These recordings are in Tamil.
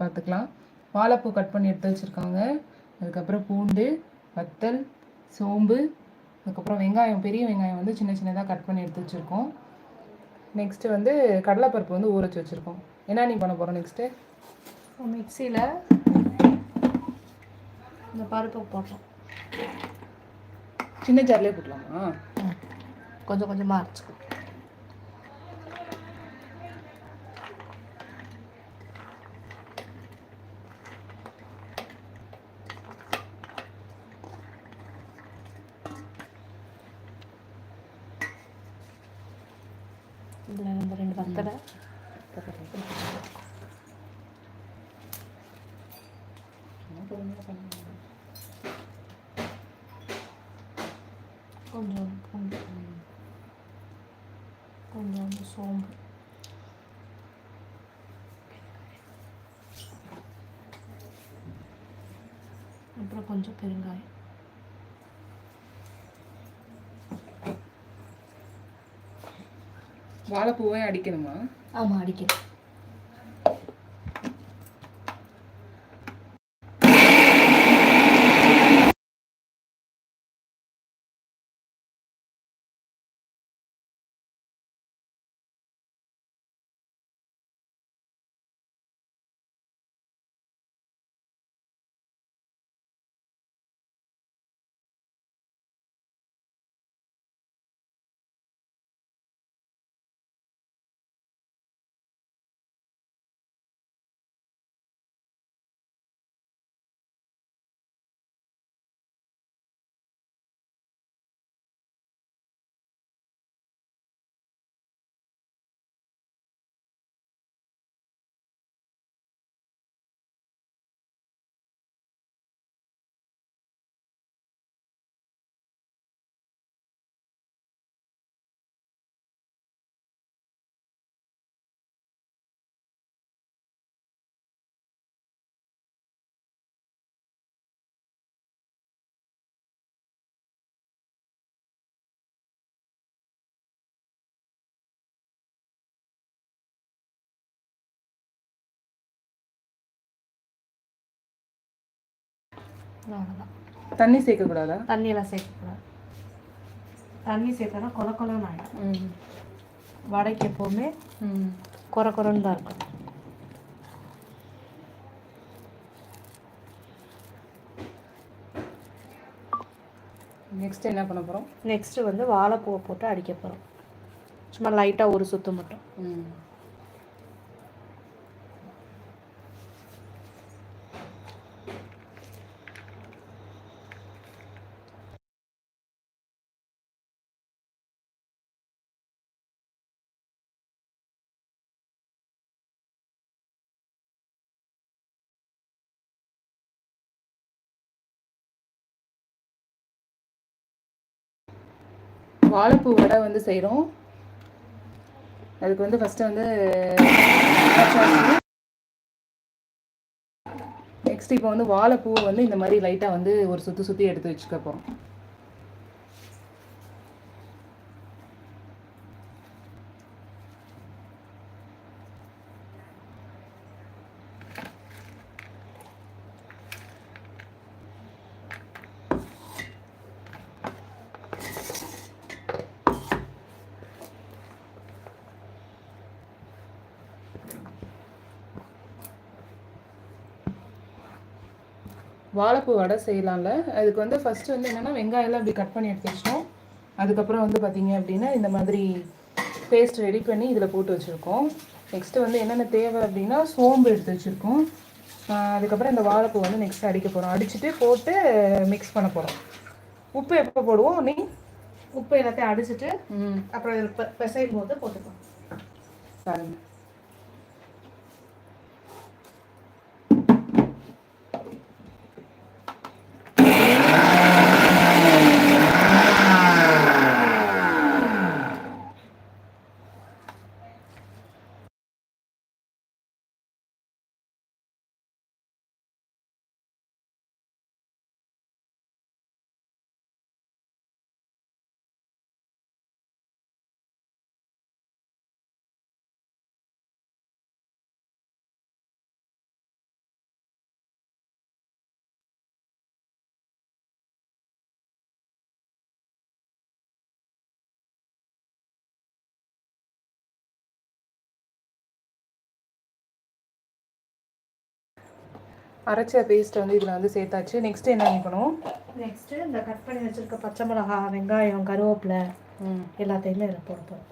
பார்த்துக்கலாம். வாழைப்பூ கட் பண்ணி எடுத்து வச்சுருக்காங்க. அதுக்கப்புறம் பூண்டு வத்தல் சோம்பு அதுக்கப்புறம் வெங்காயம் பெரிய வெங்காயம் வந்து சின்ன சின்னதாக கட் பண்ணி எடுத்து வச்சுருக்கோம். நெக்ஸ்ட்டு வந்து கடலைப்பருப்பு வந்து ஊற வச்சு வச்சுருக்கோம். என்ன நீ பண்ண போகிறோம் நெக்ஸ்ட்டு மிக்சியில் இந்த பருப்பை போட்டோம் சின்ன ஜார்லேயே போட்டலாமா கொஞ்சம் கொஞ்சமாக அரைச்சிக்கோ. இதில் நம்ம ரெண்டு வத்தலை. கொஞ்சம் கொஞ்சம். சோம்பு. அப்புறம் கொஞ்சம் பெருங்காயம். வாழைப்பூவே அடிக்கணுமா? ஆமாம் அடிக்கணும். அவ்வளோதான் தண்ணி சேர்க்கக்கூடாதா தண்ணியெல்லாம் சேர்க்கக்கூடாது தண்ணி சேர்த்தனா கொல கொலன்னு ஆகிடும் ம். வடைக்கு எப்போவுமே ம். குறை குறைன்னு தான் இருக்கும். நெக்ஸ்ட் என்ன பண்ண போகிறோம் நெக்ஸ்ட்டு வந்து வாழைப்பூவை போட்டு அடிக்க போகிறோம் சும்மா லைட்டாக ஒரு சுத்து மட்டும். ம். வாழைப்பூ வடை வந்து செய்கிறோம் அதுக்கு வந்து ஃபஸ்ட்டு வந்து நெக்ஸ்ட் இப்போ வந்து வாழைப்பூவை வந்து இந்த மாதிரி லைட்டாக வந்து ஒரு சுற்றி சுற்றி எடுத்து வச்சுக்க போகிறோம் வாழைப்பூ வடை செய்யலாம்ல. அதுக்கு வந்து ஃபஸ்ட்டு வந்து என்னென்னா வெங்காயம்லாம் இப்படி கட் பண்ணி எடுத்து வச்சிட்டோம். அதுக்கப்புறம் வந்து பார்த்தீங்க அப்படின்னா இந்த மாதிரி பேஸ்ட் ரெடி பண்ணி இதில் போட்டு வச்சுருக்கோம். நெக்ஸ்ட்டு வந்து என்னென்ன தேவை அப்படின்னா சோம்பு எடுத்து வச்சுருக்கோம். அதுக்கப்புறம் இந்த வாழைப்பூ வந்து நெக்ஸ்ட் அடிக்க போகிறோம் அடிச்சுட்டு போட்டு மிக்ஸ் பண்ண போகிறோம் உப்பு எப்போ போடுவோம் நீ? உப்பு எல்லாத்தையும் அடிச்சிட்டு அப்புறம் பிசையும் போது போட்டுக்கலாம். பாருங்கள் அரைச்ச பேஸ்ட்டை வந்து இதில் வந்து சேர்த்தாச்சு. நெக்ஸ்ட் என்ன பண்ணிக்கணும் நெக்ஸ்ட்டு இந்த கட் பண்ணி வச்சுருக்க பச்சை மிளகா வெங்காயம் கருவேப்பிலை எல்லாத்தையுமே இதில் போட போகிறோம்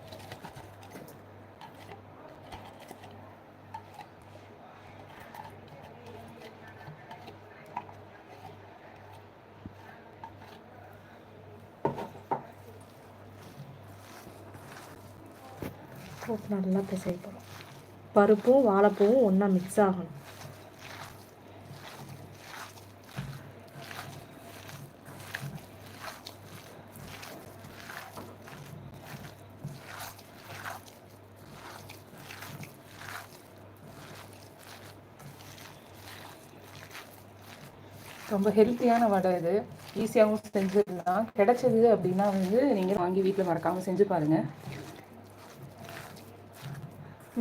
போட்டு நல்லா பிசைப்போம் பருப்பும் வாழைப்பூவும் ஒன்றா மிக்ஸ் ஆகணும். ரொம்ப ஹெல்த்தியான வடை இது. ஈஸியாகவும் செஞ்சிடலாம். கிடைச்சது அப்படின்னா வந்து நீங்கள் வாங்கி வீட்டில் மறக்காமல் செஞ்சு பாருங்கள்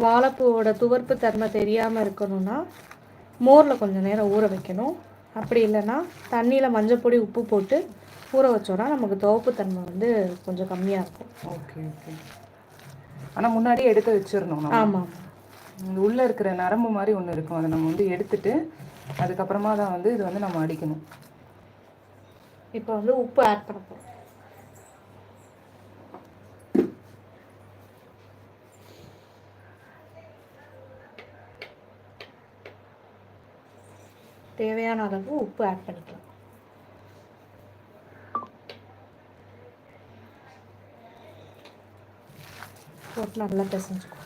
வாழைப்பூவோட துவர்ப்பு தன்மை தெரியாமல் இருக்கணும்னா மோரில் கொஞ்சம் நேரம் ஊற வைக்கணும். அப்படி இல்லைன்னா தண்ணியில் மஞ்சப்பொடி உப்பு போட்டு ஊற வச்சோன்னா நமக்கு துவப்பு தன்மை வந்து கொஞ்சம் கம்மியாக இருக்கும். ஓகே ஓகே ஆனால் முன்னாடியே எடுத்து வச்சிடணும் ஆமாம் உள்ளே இருக்கிற நரம்பு மாதிரி ஒன்று இருக்கும். அதை நம்ம வந்து எடுத்துட்டு அதுக்கப்புறமா தான் வந்து இது வந்து நம்ம அடிக்கணும். இப்போ வந்து உப்பு ஆட் பண்ண போகிறோம் தேவையான அளவு உப்பு ஆட் பண்ணிக்கலாம். போட்டு நல்லா பிசைஞ்சுக்கோ.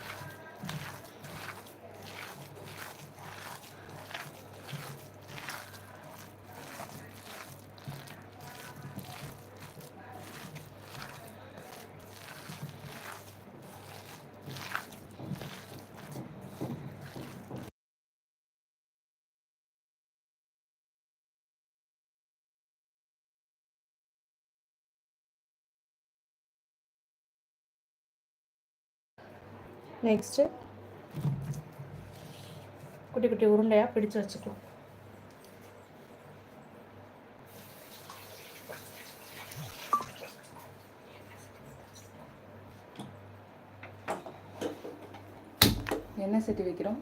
நெக்ஸ்ட்டு குட்டி குட்டி உருண்டையாக பிடிச்சு வச்சுக்கலாம். எண்ணெய் சட்டி வைக்கிறோம்?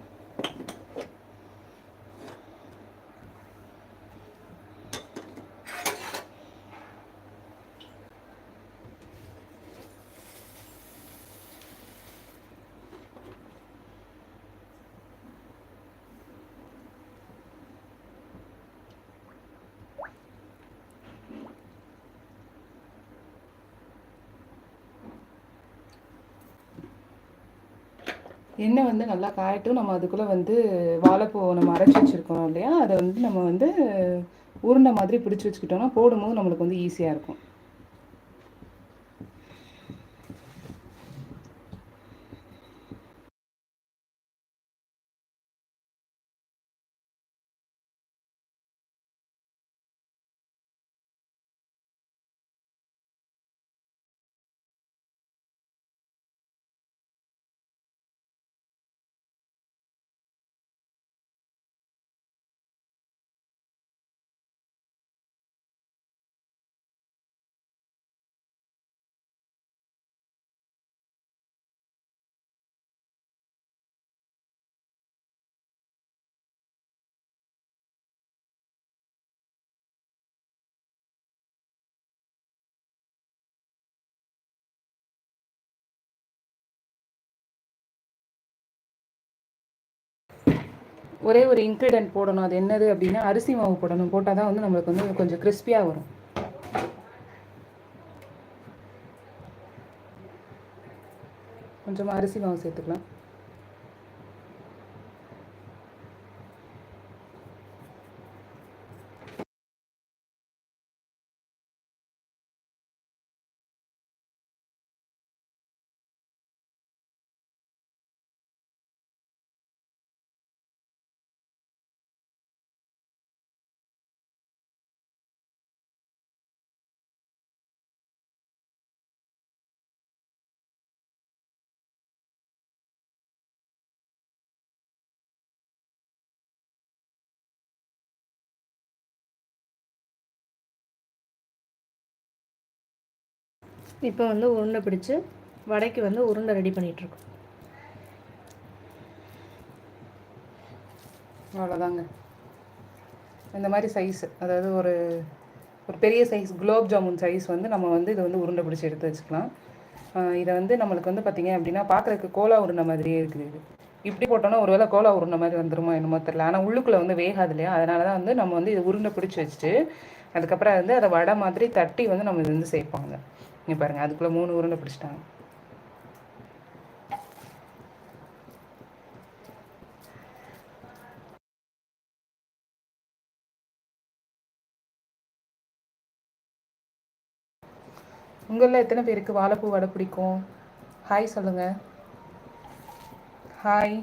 எண்ணெய் வந்து நல்லா காயட்டும். நம்ம அதுக்குள்ளே வந்து வாழைப்பூ நம்ம அரைச்சி வச்சுருக்கோம் இல்லையா? அதை வந்து நம்ம வந்து உருண்டை மாதிரி பிடிச்சி வச்சுக்கிட்டோம்னா போடும்போது நம்மளுக்கு வந்து ஈஸியாக இருக்கும். ஒரே ஒரு இன்க்ரீடியன்ட் போடணும். அது என்னது அப்படின்னா அரிசி மாவு போடணும். போட்டால் தான் வந்து நம்மளுக்கு வந்து கொஞ்சம் கிறிஸ்பியாக வரும். கொஞ்சமாக அரிசி மாவு சேர்த்துக்கலாம். இப்போ வந்து உருண்டை பிடிச்சு வடைக்கு வந்து உருண்டை ரெடி பண்ணிகிட்ருக்கோம் அவ்வளோதாங்க. இந்த மாதிரி சைஸ் அதாவது ஒரு ஒரு பெரிய சைஸ் குலோப் ஜாமுன் சைஸ் வந்து நம்ம வந்து இதை வந்து உருண்டை பிடிச்சி எடுத்து வச்சுக்கலாம். இதை வந்து நம்மளுக்கு வந்து பார்த்திங்க அப்படின்னா பார்க்குறதுக்கு கோலா உருண்டை மாதிரியே இருக்குது இது. இப்படி போட்டோன்னா ஒருவேளை கோலா உருண்டை மாதிரி வந்துருமோ என்னமோ தெரில ஆனால் உள்ளுக்குள்ளே வந்து வேகாது இல்லையா? அதனால தான் வந்து நம்ம வந்து இதை உருண்டை பிடிச்சி வச்சுட்டு அதுக்கப்புறம் வந்து அதை வடை மாதிரி தட்டி வந்து நம்ம இது வந்து சேர்ப்பாங்க. இங்கே பாருங்கள் அதுக்குள்ளே மூணு உருண்டை பிடிச்சிட்டாங்க. உங்களில் எத்தனை பேருக்கு வாழைப்பூ வடை பிடிக்கும்? ஹாய் சொல்லுங்கள் ஹாய்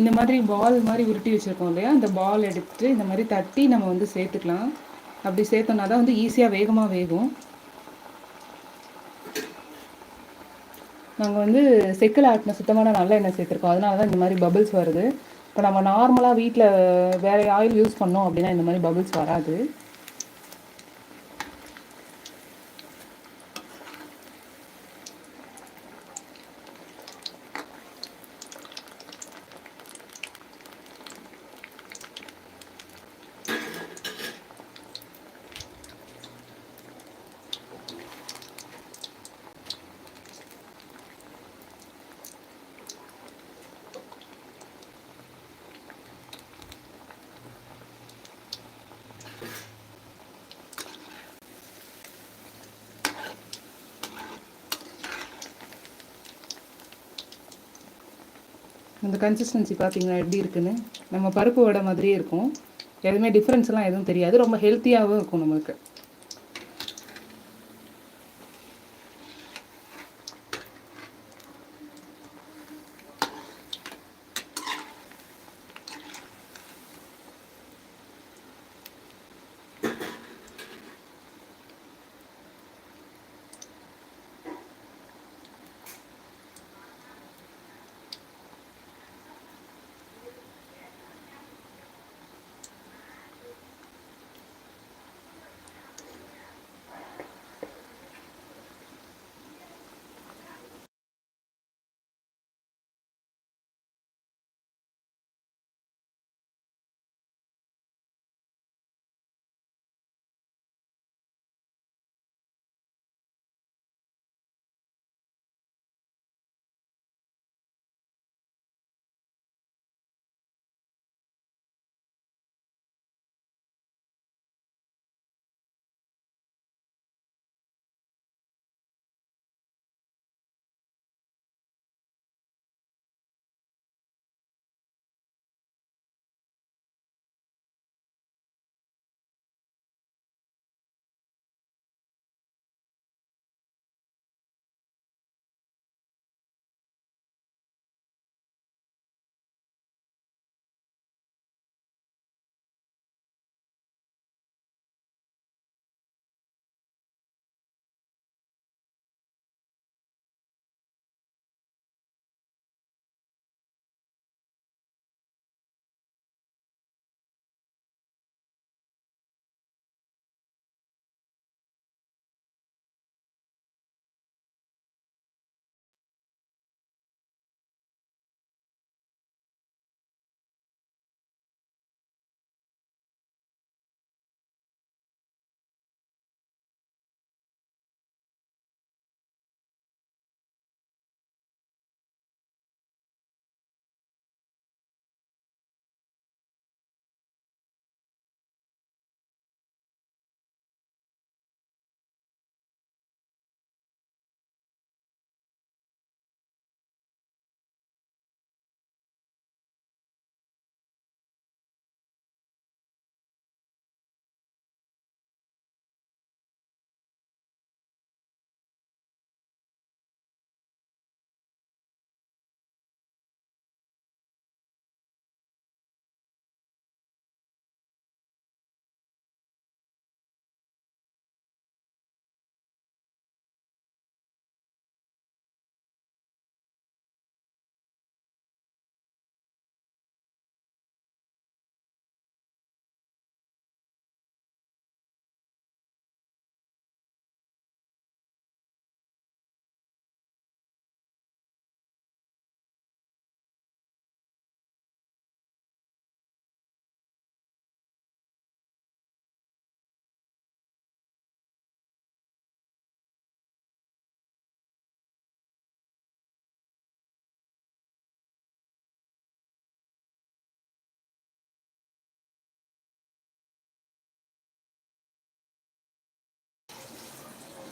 இந்த மாதிரி பால் மாதிரி உருட்டி வச்சுருக்கோம் இல்லையா? அந்த பால் எடுத்துட்டு இந்த மாதிரி தட்டி நம்ம வந்து சேர்த்துக்கலாம். அப்படி சேர்த்தோம்னா தான் வந்து ஈஸியாக வேகமாக வேகும் நாங்கள் வந்து செக்கில் ஆட்டின சுத்தமான நல்ல எண்ணெய் சேர்த்துருக்கோம். அதனால தான் இந்த மாதிரி பபிள்ஸ் வருது. இப்போ நம்ம நார்மலாக வீட்டில் வேறு ஆயில் யூஸ் பண்ணோம் அப்படின்னா இந்த மாதிரி பபிள்ஸ் வராது. இந்த கன்சிஸ்டன்சி பார்த்தீங்கன்னா எப்படி இருக்குன்னு? நம்ம பருப்பு வடை மாதிரியே இருக்கும். எதுவுமே டிஃப்ரென்ஸ்லாம் எதுவும் தெரியாது. ரொம்ப ஹெல்த்தியாகவும் இருக்கும் நம்மளுக்கு.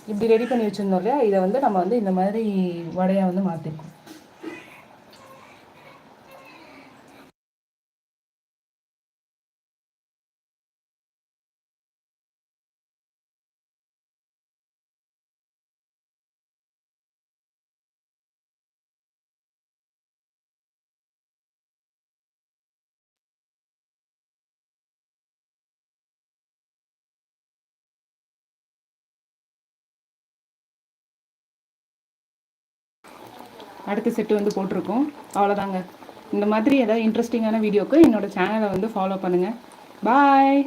இப்படி ரெடி பண்ணி வச்சுருந்தோம் இல்லையா? இதை வந்து நம்ம வந்து இந்த மாதிரி வடையாக வந்து மாற்றிருக்கோம் அடுத்த செட்டு வந்து போட்டிருக்கோம். அவ்வளோதாங்க இந்த மாதிரி ஏதாவது இன்ட்ரெஸ்டிங்கான வீடியோக்கு என்னோட சேனலை வந்து ஃபாலோ பண்ணுங்கள் பாய்